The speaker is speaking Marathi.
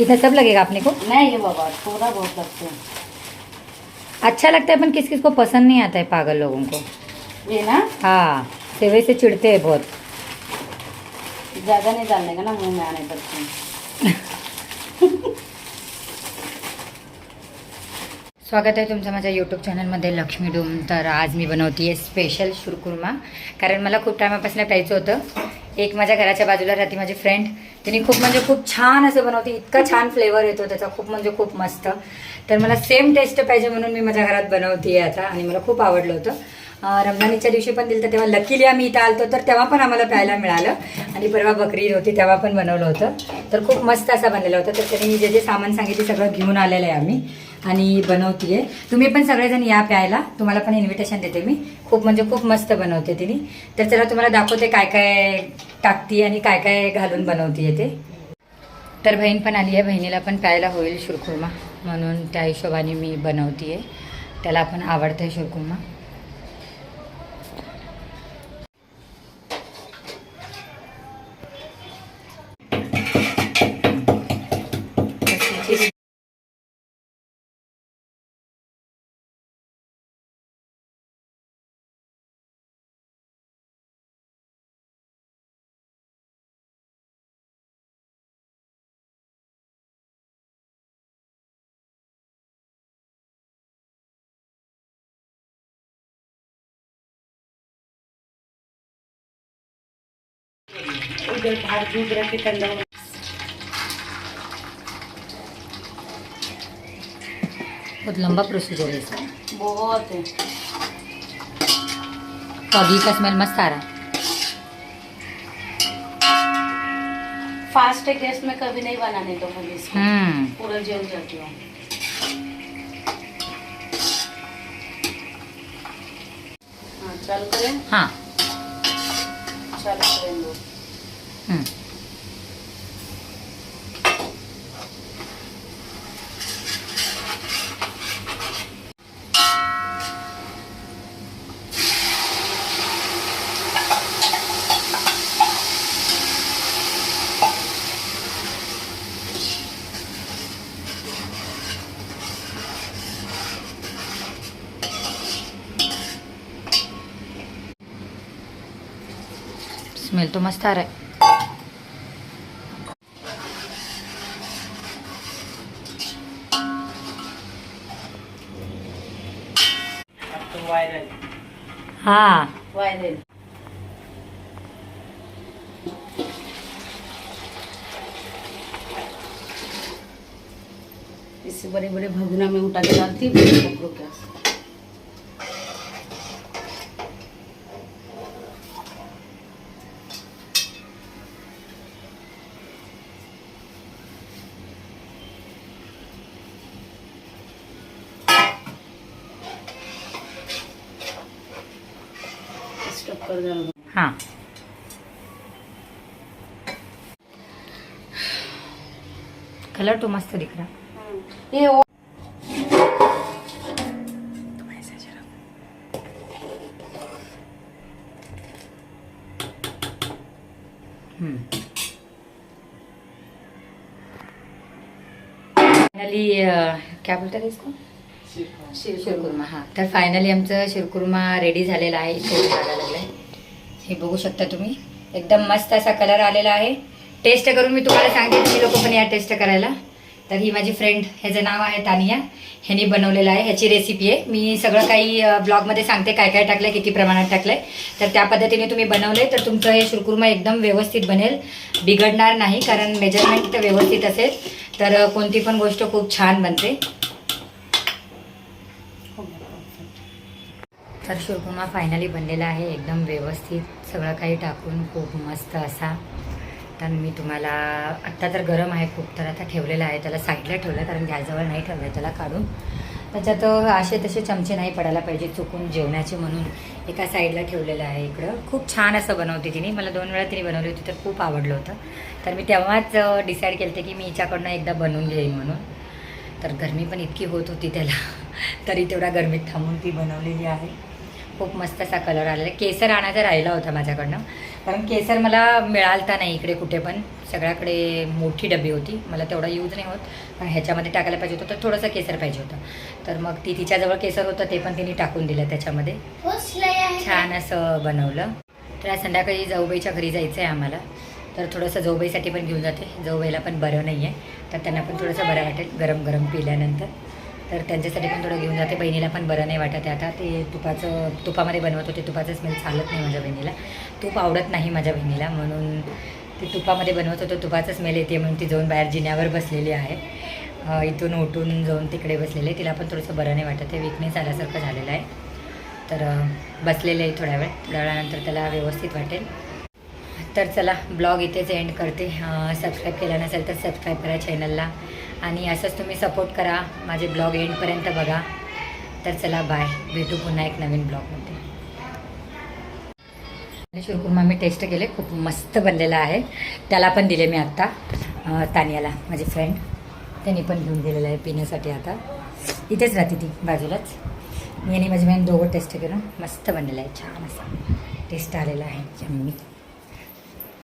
इतना सब लगेगा अपने को? नहीं ये बाबा थोड़ा बहुत लगते हैं। अच्छा लगता है पर किस किस को पसंद नहीं आता है पागल लोगों को। ये ना? हाँ सेवे से चिढ़ते हैं बहुत। ज़्यादा नहीं डालने का ना मुंह में आने तक स्वागत आहे तुमचं माझ्या यूट्यूब चॅनलमध्ये लक्ष्मी डोम तर आज मी बनवते आहे स्पेशल शुरकुर्मा. कारण मला खूप टायमापासून प्यायचं होतं. एक माझ्या घराच्या बाजूला राहते माझी फ्रेंड तिने खूप म्हणजे खूप छान असं बनवते. इतका छान फ्लेवर येतो त्याचा. खूप म्हणजे खूप मस्त. तर मला सेम टेस्ट पाहिजे म्हणून मी माझ्या घरात बनवते आता आणि मला खूप आवडलं होतं. रमजानीच्या दिवशी पण दिलं तर तेव्हा लकीली आम्ही इथं आलतो तर तेव्हा पण आम्हाला प्यायला मिळालं. आणि परवा बकरी होती तेव्हा पण बनवलं होतं. तर खूप मस्त असा बनलेला होता. तर त्यांनी जे जे सामान सांगितले सगळं घेऊन आलेलं आहे आम्ही आणि बनवतीये. तुम्ही पण सगळेजण या प्यायला. तुम्हाला पण इन्व्हिटेशन देते मी. खूप म्हणजे खूप मस्त बनवते तिने. तर चला तुम्हाला दाखवते काय काय टाकते आणि काय काय घालून बनवते ते. तर बहीण पण आली आहे. बहिणीला पण प्यायला होईल शुरखुर्मा म्हणून त्या हिशोबाने मी बनवते त्याला पण आवडतं आहे शुरकुर्मा उधर बाहर दूध रखे ठंडा हो- बहुत लंबा प्रोसीजर है इसका। बहुत है। तो अभी का स्मेल मस्त आ रहा है। फास्ट गैस में कभी नहीं बनाने दो मुझे इसको। हम्म। पूरा जल जाती हूँ। हाँ चालू करें। हाँ। चालू करें दो हम्म. स्मेल तो मस्त आ रहा है वायरल हाँ। वायरल इससे बड़े बड़े भगुना में उठा के डालती हूँ हाँ. कलर तो मस्त दिख रहा. ये वो हम्म. फायनली क्या बोलतात इसको? शिरकुर्मा. हा. तर फायनली आमचं शिरकुर्मा रेडी झालेला आहे. इथे हे बघू शकता तुम्ही. एकदम मस्त असा कलर आलेला आहे. टेस्ट करून मी तुम्हाला सांगते तुम्ही लोक पण या टेस्ट करायला. तर ही माझी फ्रेंड ह्याचं नाव आहे तानिया. ह्यानी बनवलेलं आहे ह्याची रेसिपी आहे. मी सगळं काही ब्लॉगमध्ये सांगते काय काय टाकलंय किती प्रमाणात टाकलंय. तर त्या पद्धतीने तुम्ही बनवले तर तुमचं हे शिरकुर्मा एकदम व्यवस्थित बनेल. बिघडणार नाही कारण मेजरमेंट व्यवस्थित असेल. तर कोणती पण गोष्ट खूप छान बनते. तर शिरकुर्मा फायनली बनलेला आहे. एकदम व्यवस्थित सगळं काही टाकून खूप मस्त असा. तर मी तुम्हाला आत्ता तर गरम आहे खूप तर आता ठेवलेलं आहे. त्याला साईडला ठेवलं कारण गॅसजवळ नाही ठेवलं आहे त्याला काढून. त्याच्यात असे तसे चमचे नाही पडायला पाहिजे चुकून जेवणाचे म्हणून. एका साईडला ठेवलेलं आहे इकडं. खूप छान असं बनवते तिने. मला दोन वेळा तिने बनवली होती तर खूप आवडलं होतं. तर मी तेव्हाच डिसाईड केलं की मी हिच्याकडनं एकदा बनवून घेईन म्हणून. तर गरमी पण इतकी होत होती त्याला तरी तेवढा गरमीत थांबून ती बनवलेली आहे. खूप मस्त असा कलर आलेला केसर आणायचा राहिला होता माझ्याकडनं. कारण केसर मला मिळालता नाही इकडे कुठे पण. सगळ्याकडे मोठी डबी होती. मला तेवढा यूज नाही होत. पण ह्याच्यामध्ये टाकायला पाहिजे होतं तर थोडंसं केसर पाहिजे होतं. तर मग ती तिच्याजवळ केसर होतं ते पण तिने टाकून दिलं त्याच्यामध्ये. छान असं बनवलं. तर आज संध्याकाळी जाऊबाईच्या घरी जायचं आहे आम्हाला. तर थोडंसं जाऊबाईसाठी पण घेऊन जाते. जाऊबाईला पण बरं नाही आहे तर त्यांना पण थोडंसं बरं वाटेल गरम गरम पिल्यानंतर. तर त्यांच्यासाठी पण थोडं घेऊन जाते. बहिणीला पण बरं नाही वाटत आता ते तुपाचं तुपामध्ये बनवत होते. तुपाचं स्मेल म्हणजे चालत नाही माझ्या बहिणीला. तूप आवडत नाही माझ्या बहिणीला. म्हणून ते तुपामध्ये बनवत होतं. तुपाचं स्मेल येते म्हणून ती जाऊन बाहेर जिन्यावर बसलेली आहे. इथून उठून जाऊन तिकडे बसलेले तिला पण थोडंसं बरं नाही वाटत आहे. विकनेस आल्यासारखं झालेलं आहे. तर बसलेलं आहे थोड्या वेळ. थोड्या वेळानंतर त्याला व्यवस्थित वाटेल. तर चला ब्लॉग इथेच एंड करते. सबस्क्राईब केला नसेल तर सबस्क्राईब करा चॅनलला आणि असंच तुम्ही सपोर्ट करा. माझे ब्लॉग एंडपर्यंत बघा. तर चला बाय भेटू पुन्हा एक नवीन ब्लॉगमध्ये शिरकुर्मा मी टेस्ट केले. खूप मस्त बनलेला आहे. त्याला पण दिले मी आत्ता तानियाला माझी फ्रेंड त्यांनी पण घेऊन गेलेलं आहे पिण्यासाठी आता. इथेच राहते ती बाजूलाच. मी आणि माझी बहीण दोघं टेस्ट केलं मस्त बनलेलं आहे. छान असा. टेस्ट आलेला आहे. जम्मी